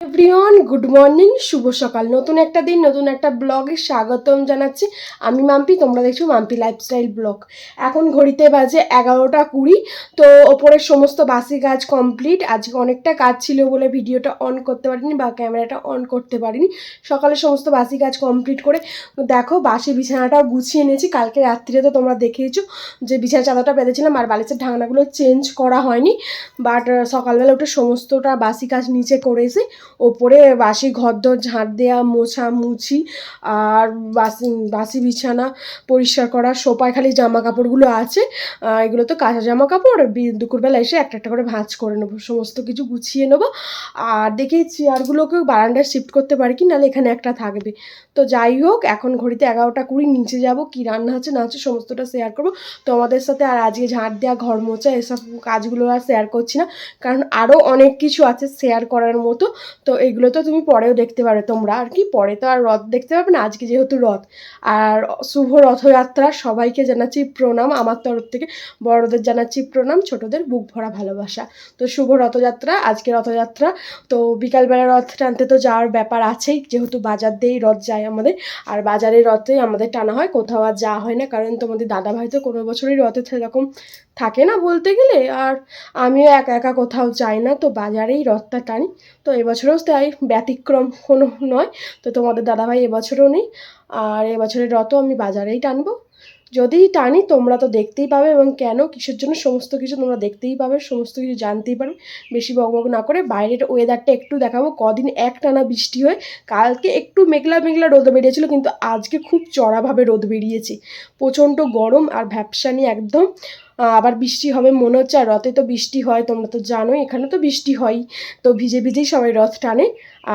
Everyone good morning শুভ সকাল। নতুন একটা দিন, নতুন একটা ব্লগে স্বাগতম জানাচ্ছি আমি মাম্পি। তোমরা দেখছ মাম্পি লাইফস্টাইল ব্লগ এখন ঘড়িতে বাজে এগারোটা কুড়ি, তো ওপরের সমস্ত বাসি কাজ কমপ্লিট আজকে অনেকটা কাজ ছিল বলে ভিডিওটা অন করতে পারিনি বা ক্যামেরাটা অন করতে পারিনি। সকালে সমস্ত বাসি কাজ কমপ্লিট করে দেখো বাসি বিছানাটাও গুছিয়ে নিয়েছি কালকে রাত্রিরে তো তোমরা দেখেইছো যে বিছানা চাদরটা বেঁধেছিলাম আর বালিশের ঢাকনাগুলো চেঞ্জ করা হয়নি। বাট সকালবেলা উঠে সমস্তটা বাসি কাজ নিচে করেছি। ওপরে বাসি ঘরদোর ঝাঁট দেওয়া মোছা, মুছি আর বাসি বাসি বিছানা পরিষ্কার করা, সোপায় খালি জামা কাপড়গুলো আছে এগুলো তো কাঁচা জামা কাপড় দুপুরবেলা এসে একটা একটা করে ভাঁজ করে নেব, সমস্ত কিছু গুছিয়ে নেব। আর দেখি চেয়ারগুলোকেও বারান্দায় শিফট করতে পারি কি, নাহলে এখানে একটা থাকবে। তো যাই হোক, এখন ঘড়িতে এগারোটা কুড়ি, নিচে যাব, কি রান্না হচ্ছে না হচ্ছে সমস্তটা শেয়ার করব। তোমাদের সাথে আর আজকে ঝাঁট দেওয়া ঘর মোছা, এসব কাজগুলো আর শেয়ার করছি না। কারণ আরও অনেক কিছু আছে শেয়ার করার মতো। তো এগুলো তো তুমি পরেও দেখতে পারো তোমরা। আর কি, পরে তো আর রথ দেখতে পাবে না, আজকে যেহেতু রথ। আর শুভ রথযাত্রা, সবাইকে জানাচ্ছি প্রণাম, আমার তরফ থেকে বড়দের জানাচ্ছি প্রণাম, ছোটদের বুক ভরা ভালোবাসা। তো শুভ রথযাত্রা, আজকে রথযাত্রা। তো বিকালবেলা রথ টানতে তো যাওয়ার ব্যাপার আছেই, যেহেতু বাজার দিয়েই রথ যায় আমাদের। আর বাজারের রথে আমাদের টানা হয়, কোথাও আর যাওয়া হয় না, কারণ তোমাদের দাদা ভাই তো কোনো বছরই রথে সেরকম থাকে না বলতে গেলে। আর আমিও একা একা কোথাও যাই না, তো বাজারেই রথটা টানি। তো এবছরও তাই ব্যতিক্রম কোনো নয়। তো তোমাদের দাদাভাই এবছরও নেই। আর এবছরের রথও আমি বাজারেই টানবো। যদি টানি তোমরা তো দেখতেই পাবে এবং কেন কিসের জন্য সমস্ত কিছু তোমরা দেখতেই পাবে, সমস্ত কিছু জানতেই পারবে। বেশি বকবক না করে বাইরের ওয়েদারটা একটু দেখাবো। কদিন এক টানা বৃষ্টি হয়ে কালকে একটু মেঘলা মেঘলা রোদ বেরিয়েছিল, কিন্তু আজকে খুব চড়াভাবে রোদ বেরিয়েছে। প্রচণ্ড গরম আর ভ্যাপসানি একদম আবার বৃষ্টি হবে, মনে হচ্ছে আর রথে তো বৃষ্টি হয়, তোমরা তো জানোই, এখানে তো বৃষ্টি হয় তো ভিজে ভিজেই সবাই রথ টানে।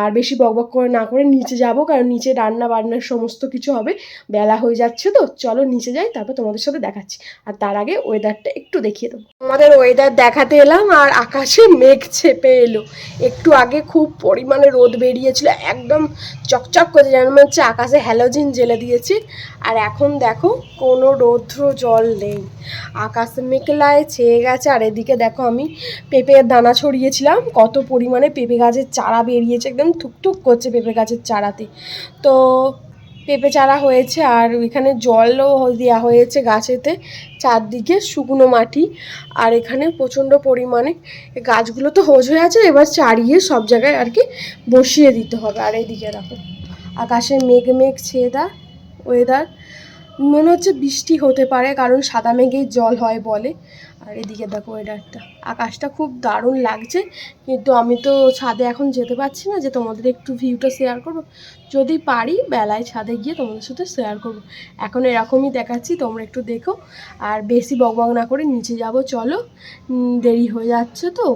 আর বেশি বকবক করে না করে নিচে যাব, কারণ নিচে রান্না বান্নার সমস্ত কিছু হবে। বেলা হয়ে যাচ্ছে তো, চলো নিচে যাই, তারপর তোমাদের সাথে দেখাচ্ছি। আর তার আগে ওয়েদারটা একটু দেখিয়ে দেবো। আমাদের ওয়েদার দেখাতে এলাম আর আকাশে মেঘ ছেপে এলো। একটু আগে খুব পরিমাণে রোদ বেরিয়েছিল, একদম চকচক করে, যেন মনে হচ্ছে আকাশে হ্যালোজিন জেলে দিয়েছি। আর এখন দেখো, কোনো রৌদ্র জল নেই। আকাশ মেঘলায় ছেয়ে গেছে, আর এদিকে দেখো আমি পেঁপের দানা ছড়িয়েছিলাম। কত পরিমাণে পেঁপে গাছের চারা বেরিয়েছে, একদম থুকথুক করছে পেঁপে গাছের চারাতে। তো পেঁপে চারা হয়েছে আর এখানে জলও দেওয়া হয়েছে গাছেতে চারদিকে শুকনো মাটি আর এখানে প্রচণ্ড পরিমাণে গাছগুলো তো হোজ হয়ে আছে, এবার চারিয়ে সব জায়গায় আর কি বসিয়ে দিতে হবে। আর এইদিকে দেখো, আকাশে মেঘ মেঘ ছেদা ওয়েদার মনে হচ্ছে বৃষ্টি হতে পারে, কারণ সাদা মেঘেই জল হয় বলে। আর এদিকে দেখো এটা একটা। আকাশটা খুব দারুণ লাগছে, কিন্তু আমি তো ছাদে এখন যেতে পারছি না যে তোমাদের একটু ভিউটা শেয়ার করব। যদি পারি, বেলায় ছাদে গিয়ে তোমাদের সাথে শেয়ার করব। এখন এরকমই দেখাচ্ছি, তোমরা একটু দেখো। আর বেশি বকবক না করে নিচে যাব, চলো। দেরি হয়ে যাচ্ছে তো।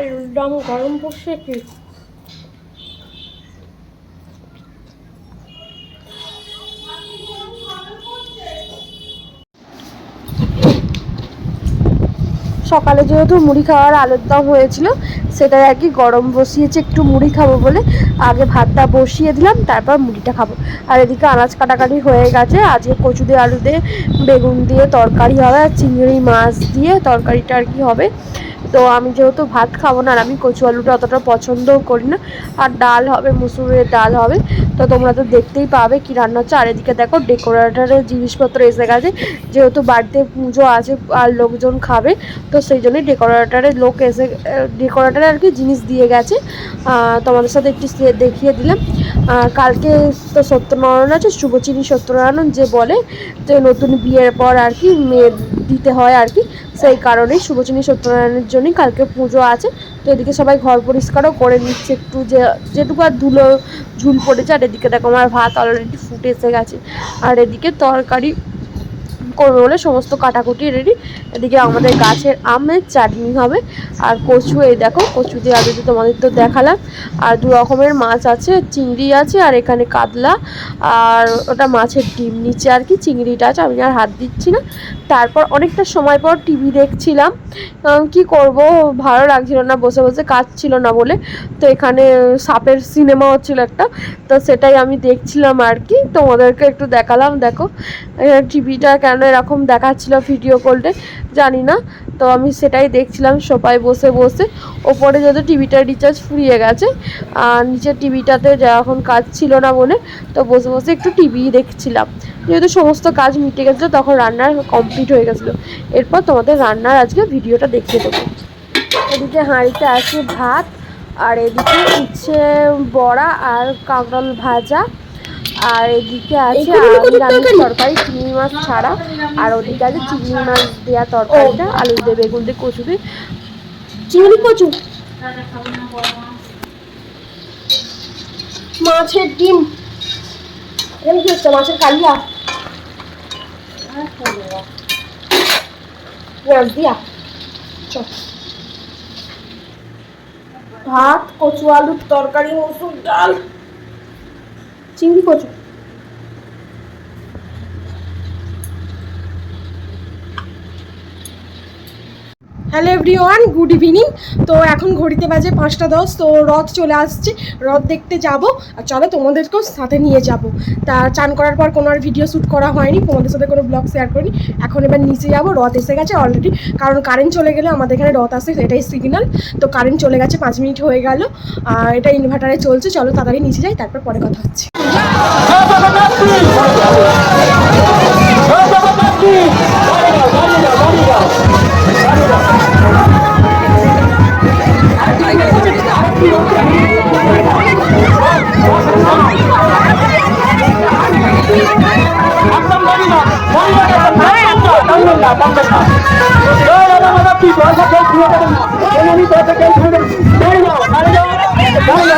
আর গরম পড়ছে কি? সকালে যেহেতু মুড়ি খাওয়ার আলুর দম হয়েছিল সেটাই আর কি গরম বসিয়েছে, একটু মুড়ি খাব বলে। আগে ভাতটা বসিয়ে দিলাম, তারপর মুড়িটা খাব। আর এদিকে আনাজ কাটাকাটি হয়ে গেছে, আজকে কচু দিয়ে আলু দিয়ে বেগুন দিয়ে তরকারি হবে, আর চিংড়ি মাছ দিয়ে তরকারিটা আর কি হবে। তো আমি যেহেতু ভাত খাব না আর আমি কচু আলুটা অতটা পছন্দও করি না, আর ডাল হবে, মুসুরের ডাল হবে, তো তোমরা তো দেখতেই পাবে কি রান্না হচ্ছে। আর এদিকে দেখো ডেকোরেটারের জিনিসপত্র এসে গেছে যেহেতু বাড়িতে পুজো আছে আর লোকজন খাবে, তো সেই জন্যই ডেকোরেটারের লোক এসে ডেকোরেটারে আর কি জিনিস দিয়ে গেছে। তোমাদের সাথে একটু দেখিয়ে দিলাম। কালকে তো সত্যনারায়ণ আছে শুভচিনী সত্যনারায়ণ যে বলে যে নতুন বিয়ের পর আর কি মেয়ে দিতে হয় আর কি। সেই কারণে শুভচিনী সত্যনারায়ণের জন্যই কালকে পুজো আছে। তো এদিকে সবাই ঘর পরিষ্কারও করে নিচ্ছে একটু যে, যেটুকু আর ধুলো, ঝুল পড়েছে, আর এদিকে দেখো আমার ভাত অলরেডি ফুটে এসে গেছে। আর এদিকে তরকারি করবে বলে সমস্ত কাটাকুটি রেডি এদিকে আমাদের গাছের আমের চাটনি হবে। আর কচু, এই দেখো, কচু দিয়ে আগে দিয়ে তোমাদের তো দেখালাম। আর দু রকমের মাছ আছে, চিংড়ি আছে, আর এখানে কাতলা। আর ওটা মাছের ডিম নিচে আর কি, চিংড়িটা আছে, আমি আর হাত দিচ্ছি না। তারপর অনেকটা সময় পর টিভি দেখছিলাম। কি করব, ভালো লাগছিল না, বসে বসে কাজ ছিল না বলে। তো এখানে সাপের সিনেমা হচ্ছিল একটা, তো সেটাই আমি দেখছিলাম আর কি। তোমাদেরকে একটু দেখালাম, দেখো। টিভিটা কেন এরকম দেখাচ্ছিল ভিডিও কলটে জানি না তো আমি সেটাই দেখছিলাম, সবাই বসে বসে। ওপরে যেহেতু টিভিটা রিচার্জ ফুরিয়ে গেছে, আর নিচের টিভিটাতে যখন কাজ ছিল না বলে, তো বসে বসে একটু টিভি দেখছিলাম। যেহেতু সমস্ত কাজ মিটে গেছিল, তখন রান্নার কমপ্লিট হয়ে গেছিল। এরপর তোমাদের রান্নার আজকে ভিডিওটা দেখিয়ে দেবো। এদিকে হাঁড়িতে আছে ভাত, আর এদিকে হচ্ছে বড়া আর কাঁকরোল ভাজা। আর এদিকে আছে নিরামিষ তরকারি? তরকারি চিংড়ি মাছ ছাড়া। আর ওদিকে আছে চিংড়ি মাছ দেওয়া তরকারিটা আলু দিয়ে বেগুন দিয়ে কচু দিয়ে। চিংড়ি কচু? মাছের ডিম। এখানে কি হচ্ছে? মাছের কালিয়া? পেঁয়াজ দিয়া। চল। ভাত কচু আলুর তরকারি মসুর ডাল। চিংড়ি কচু হ্যালো এভরিওয়ান গুড ইভিনিং তো এখন ঘড়িতে বাজে পাঁচটা দশ, তো রথ চলে আসছে। রথ দেখতে যাব। আর চলো তোমাদেরকেও সাথে নিয়ে যাব। তা চান করার পর কোনো আর ভিডিও শ্যুট করা হয়নি, তোমাদের সাথে কোনো ব্লগ শেয়ার করিনি। এখন এবার নিচে যাব, রথ এসে গেছে অলরেডি কারণ কারেন্ট চলে গেলে আমাদের এখানে রথ আসে এটাই সিগন্যাল তো কারেন্ট চলে গেছে পাঁচ মিনিট হয়ে গেল। আর এটা ইনভার্টারে চলছে, চলো তাড়াতাড়ি নিচে যাই, তারপর পরে কথা হচ্ছে।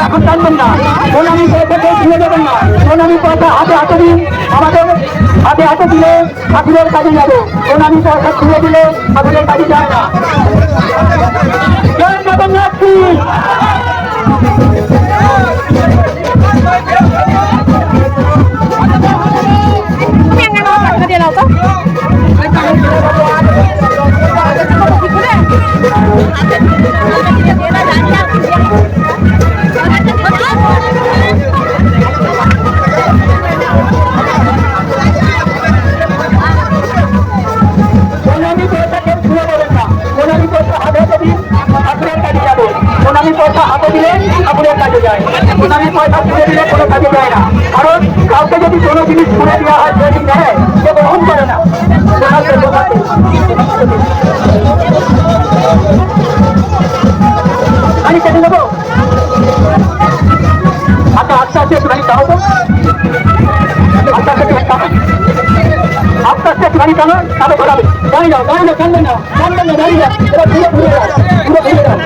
এখন টানবেন না সোনামি পয়সা কেউ দেবেন না সোনামি পয়সা হাতে হাতে দিন আমাদের হাতে হাতে দিলে ঠাকুরের কাজে যাবে সোনামি পয়সা ছুঁয়ে দিলে ঠাকুরের কাজে যায় না জয় ঠাকুরের কাজে যাবে সোনামি পয়সা হাতে দিলে কাজে যায়। সোনামি পয়সা দিলে কোনো কাজে যায় না। কারণ কাউকে যদি কোনো জিনিস ছুঁড়ে দেওয়া হয় যদি দেয় সে গ্রহণ করে না। আমি কেটে দেবো আচ্ছা আচ্ছা আচ্ছা একটুখানি দাও তো। আচ্ছা একটুখানি দাও। আস্তে আস্তে একটুখানি টানো তাহলে ঘোরাবে দাঁড়িয়ে যাও দাঁড়িয়ে যাও টানবেন না না দাঁড়িয়ে যাও। এবার যাও।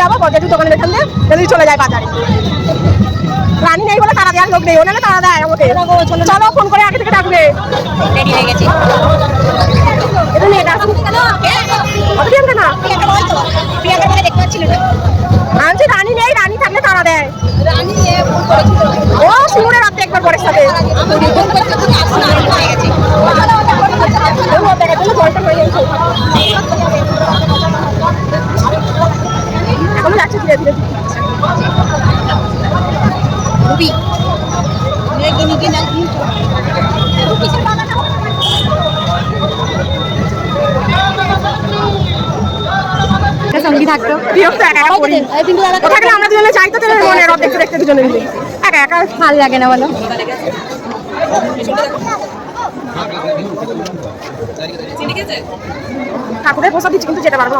যাব বজেটু দোকানের এখান যদি চলে যায় বাজারে। রানী নেই বলে তারা দেওয়ার লোক নেই ওনারা তারা দেয় আমাকে। চলো ফোন করে আগে থেকে ডাকবে। রেডি হয়ে গেছি। এটা নিয়ে ডাকুন প্রিয়াঙ্কা না। প্রিয়াঙ্কা বলে দেখতে পাচ্ছিল না। আনছি রানী নেই রানী থাকলে তারা দেয়। ও সিঙ্গুরের রাতে একবার পরের সাথে ও দেখার জন্য জলটা হয়ে গেছে এখনও যাচ্ছে ধীরে ধীরে সঙ্গী বিরক্ত একা একা করি থাকলে আমরা দুজনে চাইতো তো মনে দেখতে দেখতে দুজনে মিলে। একা একা ভালো লাগে না বলো। ঠাকুরের প্রসাদ দিচ্ছি কিন্তু যেতে পারব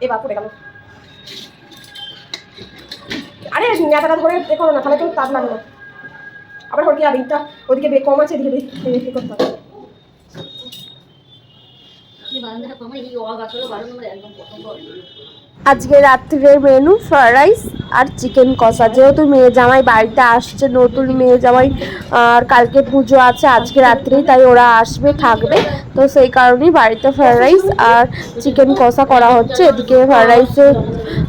এবার পড়ে গেল আরে, নেতাটা ধরে করো না, তাহলে তো তাপ লাগবে আবার ওর কি আর এইটা ওদিকে বে কম আছে, ধীরে বে- বে- করতে হবে। আজকে রাত্রির মেনু ফ্রাইড রাইস আর চিকেন কষা। যেহেতু মেয়ে জামাই বাড়িতে আসছে, নতুন মেয়ে জামাই, আর কালকে পুজো আছে, আজকে রাত্রেই তাই ওরা আসবে, থাকবে। তো সেই কারণেই বাড়িতে ফ্রাইড রাইস আর চিকেন কষা করা হচ্ছে। এদিকে ফ্রাইড রাইসে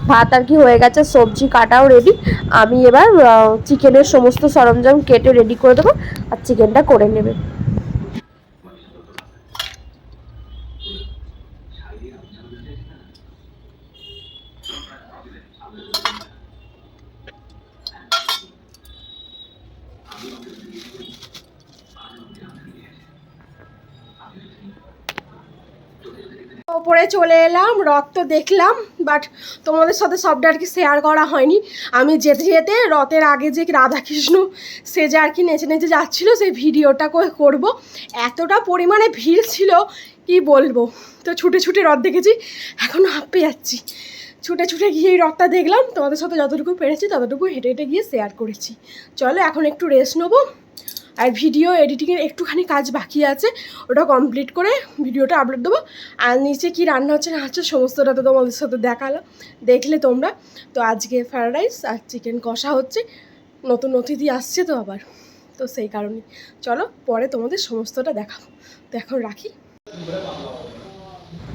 ভাত আর কি হয়ে গেছে, সবজি কাটাও রেডি আমি এবার চিকেনের সমস্ত সরঞ্জাম কেটে রেডি করে দেবো, আর চিকেনটা করে নেবে। ওপরে চলে এলাম রথ তো দেখলাম বাট তোমাদের সাথে সবটা আর কি শেয়ার করা হয়নি। আমি যেতে যেতে রথের আগে যে রাধাকৃষ্ণ সে যে আর কি নেচে নেচে যাচ্ছিল, সেই ভিডিওটা করে- করব। এতটা পরিমাণে ভিড় ছিল, কি বলব? তো ছুটে ছুটে রথ দেখেছি এখনও হাঁপে যাচ্ছি। ছুটে ছুটে গিয়ে এই রথটা দেখলাম, তোমাদের সাথে যতটুকু পেরেছি, ততটুকু হেঁটে হেঁটে গিয়ে শেয়ার করেছি। চলো এখন একটু রেস্ট নেব। আর ভিডিও এডিটিংয়ের একটুখানি কাজ বাকি আছে, ওটা কমপ্লিট করে ভিডিওটা আপলোড দেবো। আর নিচে কি রান্না হচ্ছে না হচ্ছে সমস্তটা তো তোমাদের সাথে দেখালাম, দেখলে তোমরা। তো আজকে ফ্রায়েড রাইস আর চিকেন কষা হচ্ছে, নতুন অতিথি আসছে তো আবার। তো সেই কারণে চলো পরে তোমাদের সমস্তটা দেখাবো। তো এখন রাখি।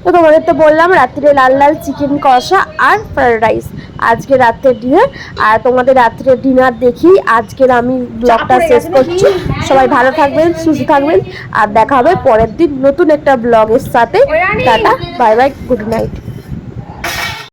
তো তোমাদের তো বললাম রাত্রে লাল লাল চিকেন কষা আর ফ্রায়েড রাইস আজকে রাত্রের ডিনার আর তোমাদের রাত্রের ডিনার দেখি আজকের আমি ব্লগটা শেষ করছি। সবাই ভালো থাকবেন সুস্থ থাকবেন। আর দেখা হবে পরের দিন নতুন একটা ব্লগের সাথে। Tata bye bye good night